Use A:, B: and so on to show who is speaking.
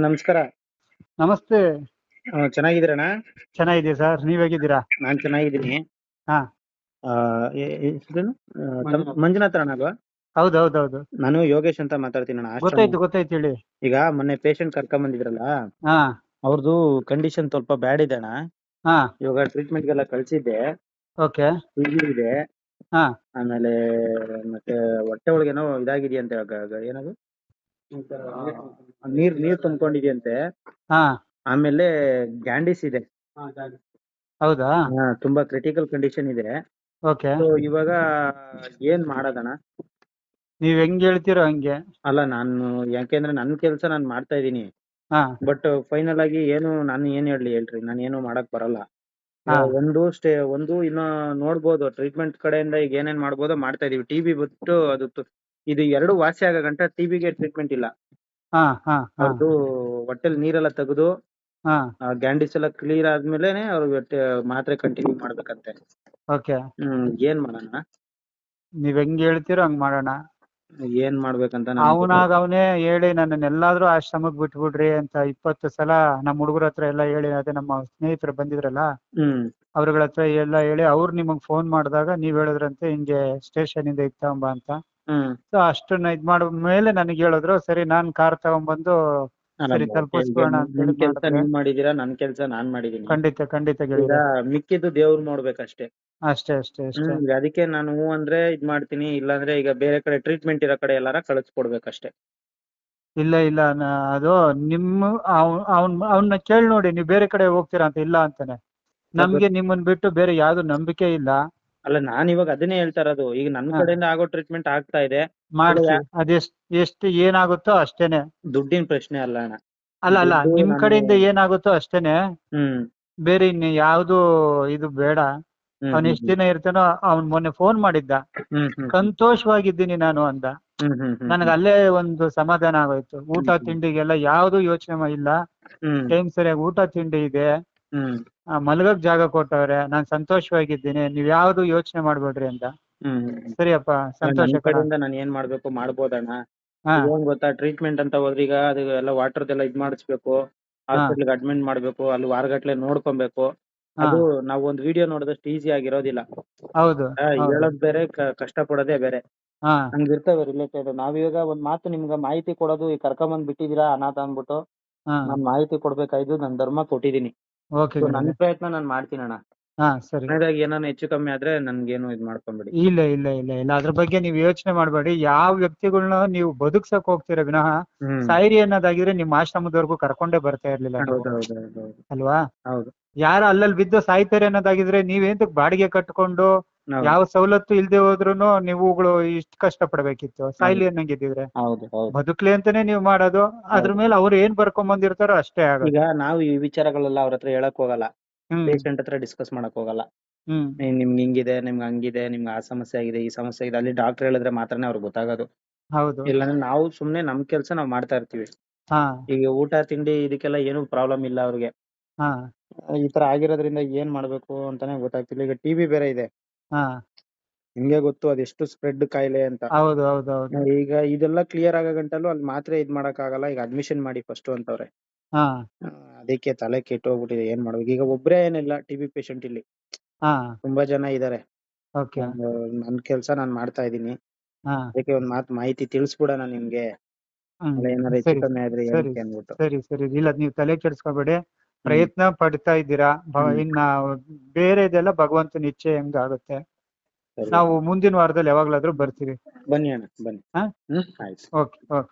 A: ನಮಸ್ಕಾರ.
B: ನಮಸ್ತೆ.
A: ಚೆನ್ನಾಗಿದ್ದೀರಣ್ಣ
B: ಚೆನ್ನಾಗಿದೆ ಸರ್. ನೀವ್ ಹೇಗಿದ್ದೀರಾ?
A: ನಾನ್ ಚೆನ್ನಾಗಿದ್ದೀನಿ.
B: ಹಾ.
A: ಮಂಜುನಾಥ್. ಅಣ್ಣ ಅಲ್ವಾ?
B: ಹೌದು ಹೌದು ಹೌದು
A: ನಾನು ಯೋಗೇಶ್ ಅಂತ ಮಾತಾಡ್ತೀನಿ ಅಣ್ಣ.
B: ಗೊತ್ತಾಯ್ತು ಗೊತ್ತಾಯ್ತು ಹೇಳಿ.
A: ಈಗ ಮೊನ್ನೆ ಪೇಷಂಟ್ ಕರ್ಕೊಂಡ್ ಬಂದಿದ್ರಲ್ಲ?
B: ಹಾ.
A: ಅವ್ರದ್ದು ಕಂಡೀಷನ್ ಸ್ವಲ್ಪ ಬ್ಯಾಡ್ ಇದೆ ಅಣ್ಣ.
B: ಹಾ.
A: ಇವಾಗ ಟ್ರೀಟ್ಮೆಂಟ್ ಗೆಲ್ಲ ಕಳ್ಸಿದ್ದೆ.
B: ಓಕೆ.
A: ಇದೆ.
B: ಹಾ.
A: ಆಮೇಲೆ ಮತ್ತೆ ಹೊಟ್ಟೆ ಏನೋ ಇದಾಗಿದೆಯಂತೆ ಏನದು? ನೀರ್ ನೀರ್ ತುಂಬ್ಕೊಂಡಿದ್ಯಂತೆ.
B: ಹಾ.
A: ಆಮೇಲೆ ಗ್ಯಾಂಡಿಸ್ ಇದೆ.
B: ಹೌದಾ?
A: ಹಾ, ತುಂಬಾ ಕ್ರಿಟಿಕಲ್ ಕಂಡೀಷನ್ ಇದೆ.
B: ಓಕೆ.
A: ಸೊ ಇವಾಗ ಏನ್ ಮಾಡೋದಣ್ಣ?
B: ನೀವ್ ಹೆಂಗ್ ಹೇಳ್ತೀರೋ ಹಂಗೆ.
A: ಅಲ್ಲ ನಾನು ಯಾಕೆಂದ್ರೆ ನನ್ ಕೆಲ್ಸ ನಾನ್ ಮಾಡ್ತಾ ಇದೀನಿ
B: ಹಾ.
A: ಬಟ್ ಫೈನಲ್ ಆಗಿ ಏನು ನಾನು ಏನ್ ಹೇಳ್ಲಿ ಹೇಳ್ರಿ ನಾನು ಏನು ಮಾಡಕ್ ಬರಲ್ಲ.
B: ಹಾ.
A: ಒಂದು ಸ್ಟೇ ಒಂದು ಇನ್ನ ನೋಡ್ಬೋದು ಟ್ರೀಟ್ಮೆಂಟ್ ಕಡೆಯಿಂದ ಈಗ ಏನೇನ್ ಮಾಡ್ಬೋದೋ ಮಾಡ್ತಾ ಇದೀವಿ. ಟಿಬಿ ಬಿಟ್ಟು ಅದು ಇದು ಎರಡು ವಾಸಿ ಆಗೋ ಗಂಟ ಟಿಬಿಗೆ ಟ್ರೀಟ್ಮೆಂಟ್ ಇಲ್ಲ.
B: ಹಾ ಹಾ
A: ಅವ್ರದ್ದು ಹೊಟ್ಟೆಲ್ ನೀರೆಲ್ಲ ತೆಗೆದು
B: ಹಾ.
A: ಗ್ಯಾಂಡಿಸ್ ಎಲ್ಲ ಕ್ಲಿಯರ್ ಆದ್ಮೇಲೆನೆ ಅವ್ರು ಮಾತ್ರೆ ಕಂಟಿನ್ಯೂ ಮಾಡ್ಬೇಕಂತೆ.
B: ಓಕೆ.
A: ಹ್ಮ್ ಏನ್ ಮಾಡೋಣ?
B: ನೀವ್ ಹೆಂಗ್ ಹೇಳ್ತೀರೋ ಹಂಗ್ ಮಾಡೋಣ.
A: ಏನ್ ಮಾಡ್ಬೇಕಂತ ನನ್ಗೆ
B: ಅವನಾಗ ಅವನೇ ಹೇಳಿ ನನ್ನ ಎಲ್ಲಾದ್ರೂ ಆಶ್ರಮಕ್ ಬಿಟ್ಬಿಡ್ರಿ ಅಂತ ಇಪ್ಪತ್ತು ಸಲ ನಮ್ಮ ಹುಡುಗರ ಹತ್ರ ಎಲ್ಲ ಹೇಳಿ ಅದೇ ನಮ್ಮ ಸ್ನೇಹಿತರು ಬಂದಿದ್ರಲ್ಲ?
A: ಹ್ಮ್.
B: ಅವ್ರಗಳ ಹತ್ರ ಎಲ್ಲ ಹೇಳಿ ಅವ್ರು ನಿಮಗ್ ಫೋನ್ ಮಾಡಿದಾಗ ನೀವ್ ಹೇಳಿದ್ರಂತೆ ಹಿಂಗೆ ಸ್ಟೇಷನ್ ಇಂದ ತಗೊಂಬ ಅಂತ. ಸೊ ಅಷ್ಟನ್ನ ಇದ್ ಮಾಡ ಮೇಲೆ ನನಗೆ ಹೇಳಿದ್ರು ಸರಿ ನಾನ್ ಕಾರ್ ತಗೊಂಡ್ಬಂದು ಸರಿ, ತಲುಪಿಸ್ಬೋಣ ಅಂತ
A: ನಿಮ್ ಕೆಲ್ಸ. ನೀವ್ ಮಾಡಿದೀರಾ? ನನ್ ಕೆಲ್ಸ ನಾನ್ ಮಾಡಿದೀನಿ
B: ಖಂಡಿತ ಖಂಡಿತ ಗೆಳೆಯ
A: ಮಿಕ್ಕಿದ್ದು ದೇವ್ರು ನೋಡ್ಬೇಕಷ್ಟೇ.
B: ಅಷ್ಟೇ ಅಷ್ಟೇ ಅಷ್ಟೇ.
A: ಹ್ಮ್, ಅದಕ್ಕೆ ನಾನು ಹೂ ಅಂದ್ರೆ ಇದ್ ಮಾಡ್ತೀನಿ ಇಲ್ಲಾಂದ್ರೆ ಈಗ ಬೇರೆ ಕಡೆ ಟ್ರೀಟ್ಮೆಂಟ್ ಇರೋ ಕಡೆ ಎಲ್ಲಾರ ಕಳಿಸ್ಕೊಡ್ಬೇಕಷ್ಟೇ.
B: ಇಲ್ಲ ಇಲ್ಲ ನಾ- ಅದು ನಿಮ್ಮ ಅವ್ನ್ ಅವ್ನ್ ಅವ್ನ ಕೇಳಿ ನೋಡಿ ನೀವು ಬೇರೆ ಕಡೆ ಹೋಗ್ತೀರಾ ಅಂತ ಇಲ್ಲ ಅಂತಾನೆ. ನಮ್ಗೆ ನಿಮ್ಮನ್ ಬಿಟ್ಟು ಬೇರೆ ಯಾವ್ದು ನಂಬಿಕೆ ಇಲ್ಲ.
A: ಅಲ್ಲ ನಾನ್ ಇವಾಗ ಅದನ್ನೇ ಹೇಳ್ತಾ ಇರೋದು. ಈಗ ನನ್
B: ಹಾ.
A: ಕಡೆಯಿಂದ ಆಗೋ ಟ್ರೀಟ್ಮೆಂಟ್ ಆಗ್ತಾ ಇದೆ.
B: ಅದೆಷ್ಟ್ ಎಷ್ಟು ಏನಾಗುತ್ತೋ ಅಷ್ಟೇನೆ.
A: ದುಡ್ಡಿನ ಪ್ರಶ್ನೆ ಅಲ್ಲ ಅಣ್ಣ.
B: ಅಲ್ಲ ಅಲ್ಲ ನಿಮ್
A: ನಾನು-
B: ಕಡೆಯಿಂದ ಏನಾಗುತ್ತೋ ಅಷ್ಟೇನೆ.
A: ಹ್ಮ್.
B: ಬೇರೆ ಇನ್ನು ಯಾವ್ದು ಇದು ಬೇಡ.
A: ಹ್ಮ್,
B: ಅವ್ನ್ ಎಷ್ಟ್ ದಿನ ಇರ್ತಾನೋ ಅವ್ನ್ ಮೊನ್ನೆ ಫೋನ್ ಮಾಡಿದ್ದ.
A: ಹ್ಮ್ ಹ್ಮ್
B: ಸಂತೋಷವಾಗಿದ್ದೀನಿ ನಾನು ಅಂದ
A: ಹ್ಮ್ ಹ್ಮ್ ಹ್ಮ್
B: ನನಗೆ ಅಲ್ಲೇ ಒಂದು ಸಮಾಧಾನ ಆಗೋಯ್ತು. ಊಟ
A: ಹ್ಮ್.
B: ತಿಂಡಿಗೆಲ್ಲ ಯಾವ್ದು ಯೋಚನೆ ಇಲ್ಲ.
A: ಹ್ಮ್.
B: ಟೈಮ್ ಸರಿಯಾಗಿ ಊಟ ತಿಂಡಿ ಇದೆ.
A: ಹ್ಮ್.
B: ಆ, ಮಲಗಕ್ ಜಾಗ ಕೊಟ್ಟವ್ರೆ ನಾನ್ ಸಂತೋಷವಾಗಿದ್ದೀನಿ ನೀವ್ ಯಾವ್ದು ಯೋಚನೆ ಮಾಡ್ಬೇಡ್ರಿ ಅಂತ.
A: ಹ್ಮ್
B: ಸರಿಯಪ್ಪ ಸಂತೋಷ
A: ನನ್
B: ಕಣ
A: ಕಡೆಯಿಂದ ನಾನು ಏನ್ ಮಾಡ್ಬೇಕು ಮಾಡ್ಬೋದಣ್ಣ.
B: ಹಾ.
A: ಏನ್ ಗೊತ್ತಾ ಟ್ರೀಟ್ಮೆಂಟ್ ಅಂತ ಹೋದ್ರೆ ಈಗ ಅದು ಎಲ್ಲ ವಾಟರ್ದೆಲ್ಲ ಇದ್ ಮಾಡಿಸ್ಬೇಕು. ಹಾಸ್ಪಿಟ್ಲ್ಗೆ ಅಡ್ಮಿಟ್ ಮಾಡ್ಬೇಕು ಅಲ್ಲಿ ವಾರಗಟ್ಲೆ ನೋಡ್ಕೊಬೇಕು.
B: ಹಾ.
A: ಅದು ನಾವ್ ಒಂದ್ ವಿಡಿಯೋ ನೋಡಿದಷ್ಟು ಈಸಿ ಆಗಿರೋದಿಲ್ಲ.
B: ಹೌದು
A: ಆ,
B: ಹೌದು.
A: ಹೇಳೋದ್ ಬೇರೆ ಕ- ಕಷ್ಟ ಪಡೋದೇ ಬೇರೆ.
B: ಹಂಗ
A: ಹಂಗಿರ್ತವೆ ರಿಲೇಟೆಡ್ ನಾವಿವಾಗ ಒಂದ್ ಮಾತು ನಿಮ್ಗೆ ಮಾಹಿತಿ ಕೊಡೋದು ಈ ಕರ್ಕೊಂಬಂದ್ ಬಿಟ್ಟಿದೀರಾ ಅನಾಥ ಅಂದ್ಬಿಟ್ಟು
B: ಹಾ.
A: ನಾನ್ ಮಾಹಿತಿ ಕೊಡ್ಬೇಕಾಯ್ತು ನನ್ ಧರ್ಮ ಕೊಟ್ಟಿದೀನಿ
B: ಓಕೆ
A: ನನ್ ಪ್ರಯತ್ನ ನಾನು ಮಾಡ್ತೀನಿ ಅಣ್ಣ
B: ಹಾ ಸರಿ.
A: ಕೊನೆದಾಗಿ ಏನಾನ ಹೆಚ್ಚು ಕಮ್ಮಿ ಆದ್ರೆ ನನ್ಗೇನು ಇದ್ ಮಾಡ್ಕೊಂಬಿಡಿ.
B: ಇಲ್ಲ ಇಲ್ಲ ಇಲ್ಲ ಇಲ್ಲ. ಅದ್ರ ಬಗ್ಗೆ ನೀವು ಯೋಚನೆ ಮಾಡಬೇಡಿ. ಯಾವ ವ್ಯಕ್ತಿಗಳನ್ನ ನೀವು ಬದುಕ್ಸಕ್ ಹೋಗ್ತೀರಾ ವಿನಃ
A: ಹ್ಮ್.
B: ಸಾಯಿರಿ ಅನ್ನೋದಾಗಿದ್ರೆ ನಿಮ್ಮ ಆಶ್ರಮದವರೆಗೂ ಕರ್ಕೊಂಡೇ ಬರ್ತಾ ಇರ್ಲಿಲ್ಲ ನೀವು.
A: ಹೌದು ಹೌದು ಹೌದು ಹೌದು.
B: ಅಲ್ವಾ?
A: ಹೌದು.
B: ಯಾರು ಅಲ್ಲಲ್ಲಿ ಬಿದ್ದು ಸಾಯ್ತಾರೆ ಅನ್ನೋದಾಗಿದ್ರೆ ನೀವೇಂತಕ್ ಬಾಡಿಗೆ ಕಟ್ಕೊಂಡು
A: ಹೌದು.
B: ಯಾವ ಸವಲತ್ತು ಇಲ್ದೆ ಹೋದ್ರುನು ನೀವುಗಳು ಇಷ್ಟ ಕಷ್ಟ ಪಡ್ಬೇಕಿತ್ತು ಸಾಯ್ಲಿ ಅನ್ನಂಗಿದ್ರೆ
A: ಹೌದು ಹೌದು.
B: ಬದುಕ್ಲಿ ಅಂತಾನೆ ನೀವು ಮಾಡೋದು. ಅದ್ರ ಮೇಲೆ ಅವ್ರು ಏನ್ ಬರ್ಕೊಂಡ್ ಬಂದಿರ್ತಾರೋ ಅಷ್ಟೇ ಆಗೋದು.
A: ಈಗ ನಾವು ಈ ವಿಚಾರಗಳೆಲ್ಲ ಅವ್ರ ಹತ್ರ ಹೇಳಕ್ ಹೋಗಲ್ಲ.
B: ಹ್ಮ್.
A: ಪೇಷಂಟ್ ಹತ್ರ ಡಿಸ್ಕಸ್ ಮಾಡಕ್ ಹೋಗಲ್ಲ.
B: ಹ್ಮ್.
A: ಏ, ನಿಮ್ಗೆ ಹಿಂಗಿದೆ ನಿಮ್ಗ್ ಹಂಗಿದೆ ನಿಮ್ಗ್ ಆ ಸಮಸ್ಯೆ ಆಗಿದೆ ಈ ಸಮಸ್ಯೆ ಇದೆ ಅಲ್ಲಿ ಡಾಕ್ಟರ್ ಹೇಳಿದ್ರೆ ಮಾತ್ರನೇ ಅವ್ರಿಗೆ ಗೊತ್ತಾಗೋದು.
B: ಹೌದು.
A: ಇಲ್ಲಾಂದ್ರೆ ನಾವು ಸುಮ್ನೆ ನಮ್ ಕೆಲ್ಸ ನಾವ್ ಮಾಡ್ತಾ ಇರ್ತೀವಿ.
B: ಹಾ.
A: ಈಗ ಊಟ ತಿಂಡಿ ಇದಕ್ಕೆಲ್ಲ ಏನು ಪ್ರಾಬ್ಲಮ್ ಇಲ್ಲ ಅವ್ರಿಗೆ.
B: ಹಾ.
A: ಈ ತರ ಆಗಿರೋದ್ರಿಂದ ಏನ್ ಮಾಡ್ಬೇಕು ಅಂತಾನೆ ಗೊತ್ತಾಗ್ತಿಲ್ಲ. ಈಗ ಟಿವಿ ಬೇರೆ ಇದೆ.
B: ಹಾ.
A: ನಿಮ್ಗೆ ಗೊತ್ತು ಅದೆಷ್ಟು ಸ್ಪ್ರೆಡ್ ಕಾಯಿಲೆ ಅಂತ.
B: ಹೌದು ಹೌದು ಹೌದು.
A: ಈಗ ಇದೆಲ್ಲ ಕ್ಲಿಯರ್ ಆಗೋ ಗಂಟಲು ಅಲ್ಲಿ ಮಾತ್ರ ಇದ್ ಮಾಡಕ್ ಆಗಲ್ಲ ಈಗ ಅಡ್ಮಿಷನ್ ಮಾಡಿ ಫಸ್ಟ್ ಅಂತವ್ರೆ.
B: ಹಾ.
A: ಆ, ಅದಕ್ಕೆ ತಲೆ ಕೆಟ್ಟೋಗ್ಬಿಟ್ಟಿದೆ ಏನ್ ಮಾಡ್ಬೇಕು? ಈಗ ಒಬ್ರೇ ಏನಿಲ್ಲ ಟಿಬಿ ಪೇಷಂಟ್ ಇಲ್ಲಿ.
B: ಹಾ.
A: ತುಂಬಾ ಜನ ಇದಾರೆ.
B: ಓಕೆ.
A: ನನ್ ಕೆಲ್ಸ ನಾನ್ ಮಾಡ್ತಾ ಇದೀನಿ
B: ಹಾ.
A: ಅದಕ್ಕೆ ಒಂದ್ ಮಾತ್ ಮಾಹಿತಿ ತಿಳಿಸ್ಬಿಡೋಣ ನಿಮ್ಗೆ.
B: ಹ್ಮ್
A: ಅಲ್ಲ ಏನಾರ ಹೆಚ್ಚು
B: ಸರಿ
A: ಕಮ್ಮಿ ಆದ್ರೆ
B: ಸರಿ
A: ಏನಕ್ಕೆ ಅನ್ಬಿಟ್ಟು
B: ಸರಿ ಸರಿ. ಇಲ್ಲ ನೀವು ತಲೆ ಕೆಡ್ಸ್ಕೊಬೇಡಿ. ಪ್ರಯತ್ನ ಪಡ್ತಾ ಇದ್ದೀರಾ? ಇನ್ನ
A: ಬೇರೆ
B: ಇದೆಲ್ಲ ಬೇರೆದೆಲ್ಲ ಭಗವಂತನ ಇಚ್ಛೆ ಹೆಂಗ್ ಆಗುತ್ತೆ?
A: ಸರಿ.
B: ನಾವು ಮುಂದಿನ ವಾರದಲ್ಲಿ ಯಾವಾಗ್ಲಾದ್ರೂ ಬರ್ತೀವಿ.
A: ಬನ್ನಿ ಅಣ್ಣ ಬನ್ನಿ.
B: ಹಾ?
A: ಹ್ಮ್ ಆಯ್ತು.
B: Okay okay.